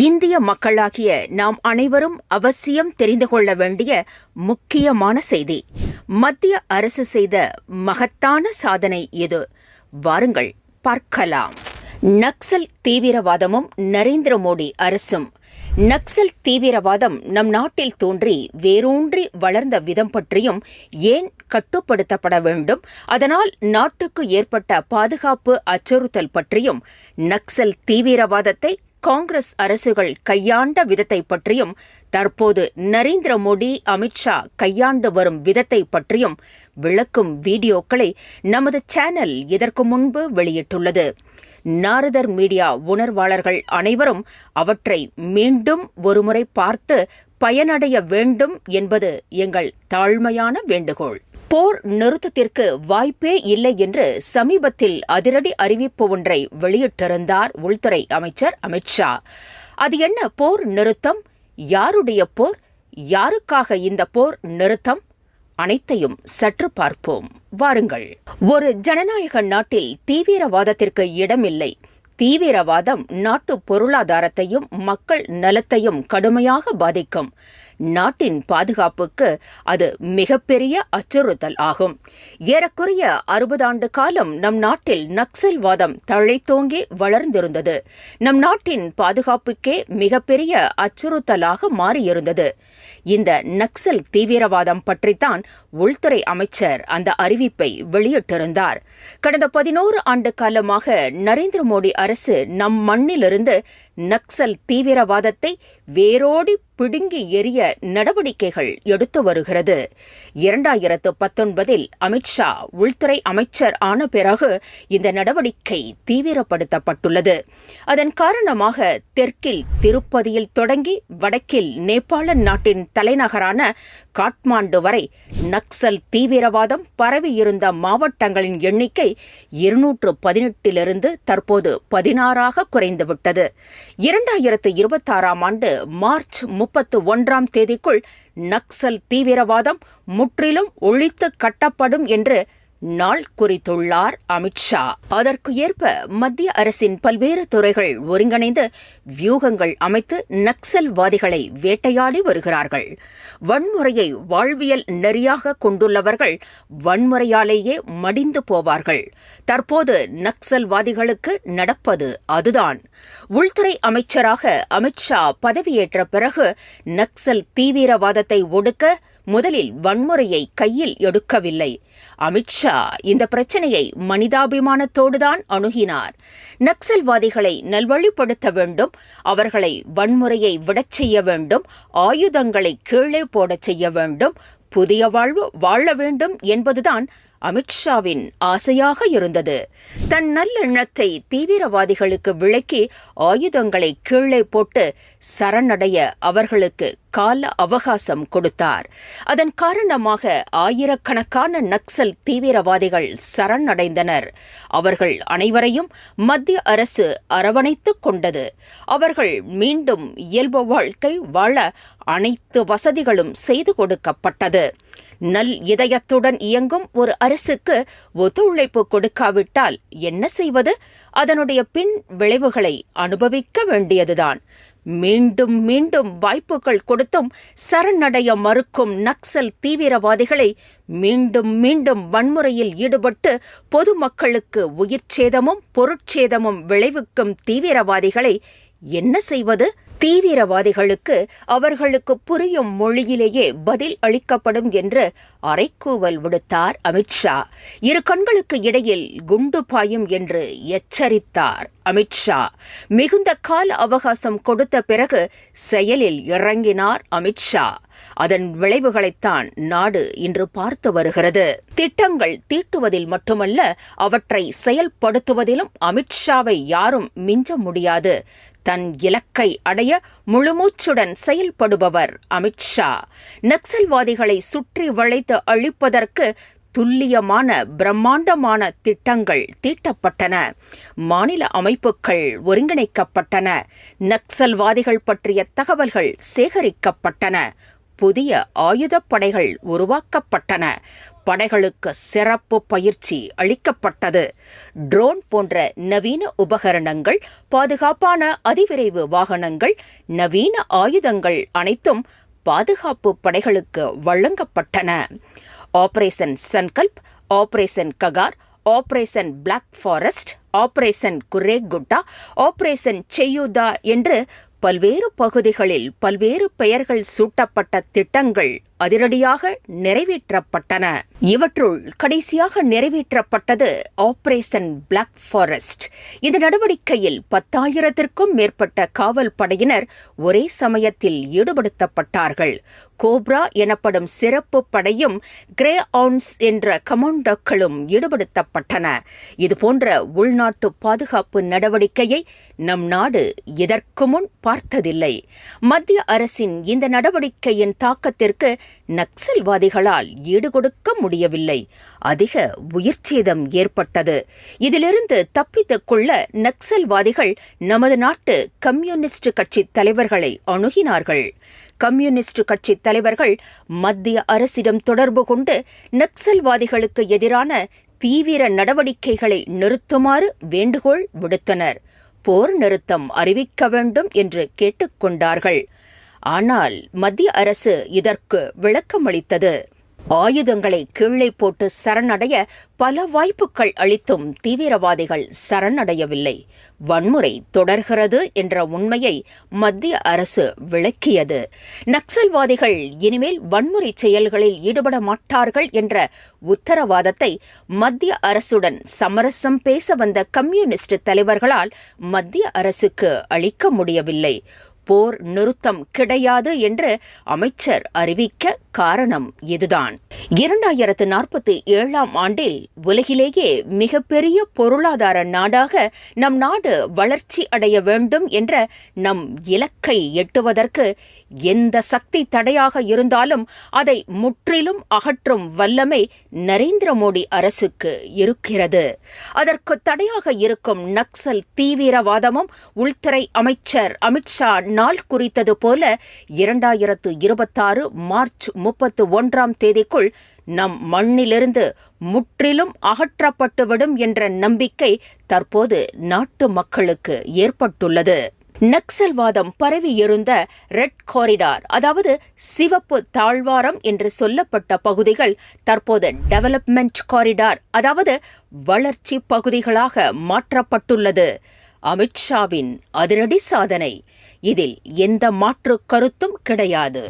இந்திய மக்களாகிய நாம் அனைவரும் அவசியம் தெரிந்து கொள்ள வேண்டிய முக்கியமான செய்தி. மத்திய அரசு செய்த மகத்தான சாதனை இது வாருங்கள் பார்க்கலாம். நக்சல் தீவிரவாதமும் நரேந்திர மோடி அரசும். நக்சல் தீவிரவாதம் நம் நாட்டில் தோன்றி வேரூன்றி வளர்ந்த விதம் பற்றியும் ஏன் கட்டுப்படுத்தப்பட வேண்டும்? அதனால் நாட்டுக்கு ஏற்பட்ட பாதுகாப்பு அச்சுறுத்தல் பற்றியும் நக்சல் தீவிரவாதத்தை காங்கிரஸ் அரசுகள் கையாண்ட விதத்தை பற்றியும் தற்போது நரேந்திர மோடி அமித்ஷா கையாண்டு வரும் விதத்தை பற்றியும் விளக்கும் வீடியோக்களை நமது சேனல் இதற்கு முன்பு வெளியிட்டுள்ளது. நாரதர் மீடியா உணர்வாளர்கள் அனைவரும் அவற்றை மீண்டும் ஒருமுறை பார்த்து பயனடைய வேண்டும் என்பது எங்கள் தாழ்மையான வேண்டுகோள். போர் நிறுத்தத்திற்கு வாய்ப்பே இல்லை என்று சமீபத்தில் அதிரடி அறிவிப்பு ஒன்றை வெளியிட்டிருந்தார் உள்துறை அமைச்சர் அமித்ஷா அது என்ன போர் நிறுத்தம்? யாருடைய போர்? யாருக்காக இந்த போர் நிறுத்தம்? அனைத்தையும் சற்று பார்ப்போம். வாருங்கள். ஒரு ஜனநாயக நாட்டில் தீவிரவாதத்திற்கு இடமில்லை. தீவிரவாதம் நாட்டு பொருளாதாரத்தையும் மக்கள் நலத்தையும் கடுமையாக பாதிக்கும். நாட்டின் பாதுகாப்புக்கு அது மிகப்பெரிய அச்சுறுத்தல் ஆகும். ஏறக்குறைய அறுபது ஆண்டு காலம் நம் நாட்டில் நக்சல்வாதம் தழைத்தோங்கி வளர்ந்திருந்தது. நம் நாட்டின் பாதுகாப்புக்கே மிகப்பெரிய அச்சுறுத்தலாக மாறியிருந்தது. இந்த நக்சல் தீவிரவாதம் பற்றித்தான் உள்துறை அமைச்சர் அந்த அறிவிப்பை வெளியிட்டிருந்தார். கடந்த பதினோரு ஆண்டு காலமாக நரேந்திர மோடி அரசு நம் மண்ணிலிருந்து நக்சல் தீவிரவாதத்தை வேரோடி பிடுங்கி எறிய நடவடிக்கைகள் எடுத்து வருகிறது. இரண்டாயிரத்து பத்தொன்பதில் அமித்ஷா உள்துறை அமைச்சர் ஆன பிறகு இந்த நடவடிக்கை தீவிரப்படுத்தப்பட்டுள்ளது. அதன் காரணமாக தெற்கில் திருப்பதியில் தொடங்கி வடக்கில் நேபாள நாட்டின் தலைநகரான காட்மாண்டு வரை நக்சல் தீவிரவாதம் பரவியிருந்த மாவட்டங்களின் எண்ணிக்கை இருநூற்று பதினெட்டிலிருந்து தற்போது பதினாறாக குறைந்துவிட்டது. இரண்டாயிரத்து இருபத்தாறாம் ஆண்டு மார்ச் முப்பத்து ஒன்றாம் தேதிக்குள் நக்சல் தீவிரவாதம் முற்றிலும் ஒழித்து கட்டப்படும் என்று நாள் குறித்துள்ளார் அமித்ஷா அதற்கு ஏற்ப மத்திய அரசின் பல்வேறு துறைகள் ஒருங்கிணைந்து வியூகங்கள் அமைத்து நக்சல்வாதிகளை வேட்டையாடி வருகிறார்கள். வன்முறையை வாழ்வியல் நெறியாக கொண்டுள்ளவர்கள் வன்முறையாலேயே மடிந்து போவார்கள். தற்போது நக்சல்வாதிகளுக்கு நடப்பது அதுதான். உள்துறை அமைச்சராக அமித்ஷா பதவியேற்ற பிறகு நக்சல் தீவிரவாதத்தை ஒடுக்க முதலில் வன்முறையை கையில் எடுக்கவில்லை. அமித்ஷா இந்த பிரச்சனையை மனிதாபிமானத்தோடுதான் அணுகினார். நக்சல்வாதிகளை நல்வழிப்படுத்த வேண்டும் அவர்களை வன்முறையை விடச் செய்ய வேண்டும் ஆயுதங்களை கீழே போடச் செய்ய வேண்டும் புதிய வாழ்வு வாழ வேண்டும் என்பதுதான் அமித்ஷாவின் ஆசையாக இருந்தது. தன் நல்லெண்ணத்தை தீவிரவாதிகளுக்கு விளக்கி ஆயுதங்களை கீழே போட்டு சரணடைய அவர்களுக்கு கால அவகாசம் கொடுத்தார். அதன் காரணமாக ஆயிரக்கணக்கான நக்சல் தீவிரவாதிகள் சரணடைந்தனர். அவர்கள் அனைவரையும் மத்திய அரசு அரவணைத்துக் கொண்டது. அவர்கள் மீண்டும் இயல்பு வாழ்க்கை வாழ அனைத்து வசதிகளும் செய்து கொடுக்கப்பட்டது. நல் இதயத்துடன் இயங்கும் ஒரு அரசுக்கு ஒத்துழைப்பு கொடுக்காவிட்டால் என்ன செய்வது? அதனுடைய பின் விளைவுகளை அனுபவிக்க வேண்டியதுதான். மீண்டும் மீண்டும் வாய்ப்புகள் கொடுத்தும் சரணடைய மறுக்கும் நக்சல் தீவிரவாதிகளை மீண்டும் மீண்டும் வன்முறையில் ஈடுபட்டு பொதுமக்களுக்கு உயிர்ச்சேதமும் பொருட்சேதமும் விளைவிக்கும் தீவிரவாதிகளை என்ன செய்வது? தீவிரவாதிகளுக்கு அவர்களுக்கு புரியும் மொழியிலேயே பதில் அளிக்கப்படும் என்று அரைக்கூவல் விடுத்தார் அமித்ஷா இரு கண்களுக்கு இடையில் குண்டு பாயும் என்று எச்சரித்தார் அமித்ஷா மிகுந்த கால அவகாசம் கொடுத்த பிறகு செயலில் இறங்கினார் அமித்ஷா அதன் விளைவுகளைத்தான் நாடு இன்று பார்த்து வருகிறது. திட்டங்கள் தீட்டுவதில் மட்டுமல்ல அவற்றை செயல்படுத்துவதிலும் அமித்ஷாவை யாரும் மிஞ்ச முடியாது. தன் இலக்கை அடைய முழுமூச்சுடன் செயல்படுபவர் அமித்ஷா நக்சல்வாதிகளை சுற்றி வளைத்து அழிப்பதற்கு துல்லியமான பிரம்மாண்டமான திட்டங்கள் தீட்டப்பட்டன. மாநில அமைப்புகள் ஒருங்கிணைக்கப்பட்டன. நக்சல்வாதிகள் பற்றிய தகவல்கள் சேகரிக்கப்பட்டன. புதிய ஆயுதப்படைகள் உருவாக்கப்பட்டன. படைகளுக்கு சிறப்பு பயிற்சி அளிக்கப்பட்டது. ட்ரோன் போன்ற நவீன உபகரணங்கள் பாதுகாப்பான அதிவிரைவு வாகனங்கள் நவீன ஆயுதங்கள் அனைத்தும் பாதுகாப்பு படைகளுக்கு வழங்கப்பட்டன. Operation Sankalp operation Kagar operation black forest operation Kurregutta operation செய்யுதா என்று பல்வேறு பகுதிகளில் பல்வேறு பெயர்கள் சூட்டப்பட்ட திட்டங்கள் அதிரடியாக நிறைவேற்றப்பட்டன. இவற்றுள் கடைசியாக நிறைவேற்றப்பட்டது ஆபரேஷன் பிளாக் ஃபாரஸ்ட் இந்த நடவடிக்கையில் பத்தாயிரத்திற்கும் மேற்பட்ட காவல் படையினர் ஒரே சமயத்தில் ஈடுபடுத்தப்பட்டார்கள். கோப்ரா எனப்படும் சிறப்பு படையும் கிரே ஆன்ஸ் என்ற கமாண்டோக்களும் ஈடுபடுத்தப்பட்டன. இதுபோன்ற உள்நாட்டு பாதுகாப்பு நடவடிக்கையை நம் நாடு இதற்கு முன் பார்த்ததில்லை. மத்திய அரசின் இந்த நடவடிக்கையின் தாக்கத்திற்கு நக்சல்வாதிகளால் ஈடுகொடுக்க முடியவில்லை. அதிக உயிர் சேதம் ஏற்பட்டது. இதிலிருந்து தப்பித்துக் கொள்ள நக்சல்வாதிகள் நமது நாட்டு கம்யூனிஸ்ட் கட்சி தலைவர்களை அணுகினார்கள். கம்யூனிஸ்ட் கட்சி தலைவர்கள் மத்திய அரசிடம் தொடர்பு கொண்டு நக்சல்வாதிகளுக்கு எதிரான தீவிர நடவடிக்கைகளை நிறுத்துமாறு வேண்டுகோள் விடுத்தனர். போர் நிறுத்தம் அறிவிக்க வேண்டும் என்று கேட்டுக்கொண்டார்கள் ஆனால் மத்திய அரசு இதற்கு விளக்கமளித்தது. ஆயுதங்களை கீழே போட்டு சரணடைய பல வாய்ப்புகள் அளித்தும் தீவிரவாதிகள் சரணடையவில்லை. வன்முறை தொடர்கிறது என்ற உண்மையை மத்திய அரசு விளக்கியது. நக்சல்வாதிகள் இனிமேல் வன்முறை செயல்களில் ஈடுபட மாட்டார்கள் என்ற உத்தரவாதத்தை மத்திய அரசுடன் சமரசம் பேச வந்த கம்யூனிஸ்ட் தலைவர்களால் மத்திய அரசுக்கு அளிக்க முடியவில்லை. போர் நிறுத்தம் கிடையாது என்று அமைச்சர் அறிவிக்க காரணம் இதுதான். இரண்டாயிரத்து நாற்பத்தி ஏழாம் ஆண்டில் உலகிலேயே மிகப்பெரிய பொருளாதார நாடாக நம் நாடு வளர்ச்சி அடைய வேண்டும் என்ற நம் இலக்கை எட்டுவதற்கு எந்த சக்தி தடையாக இருந்தாலும் அதை முற்றிலும் அகற்றும் வல்லமை நரேந்திர மோடி அரசுக்கு இருக்கிறது. அதற்கு தடையாக இருக்கும் நக்சல் தீவிரவாதமும் உள்துறை அமைச்சர் அமித்ஷா நாள் குறித்தது போல இரண்டாயிரத்து இருபத்தாறு மார்ச் முப்பத்து ஒன்றாம் தேதிக்குள் நம் மண்ணிலிருந்து முற்றிலும் அகற்றப்பட்டுவிடும் என்ற நம்பிக்கை தற்போது நாட்டு மக்களுக்கு ஏற்பட்டுள்ளது. நக்சல்வாதம் பரவியிருந்த ரெட் காரிடார் அதாவது சிவப்பு தாழ்வாரம் என்று சொல்லப்பட்ட பகுதிகள் தற்போது டெவலப்மெண்ட் காரிடார் அதாவது வளர்ச்சி பகுதிகளாக மாற்றப்பட்டுள்ளது. அமித்ஷாவின் அதிரடி சாதனை. இதில் எந்த மாற்று கருத்தும் கிடையாது.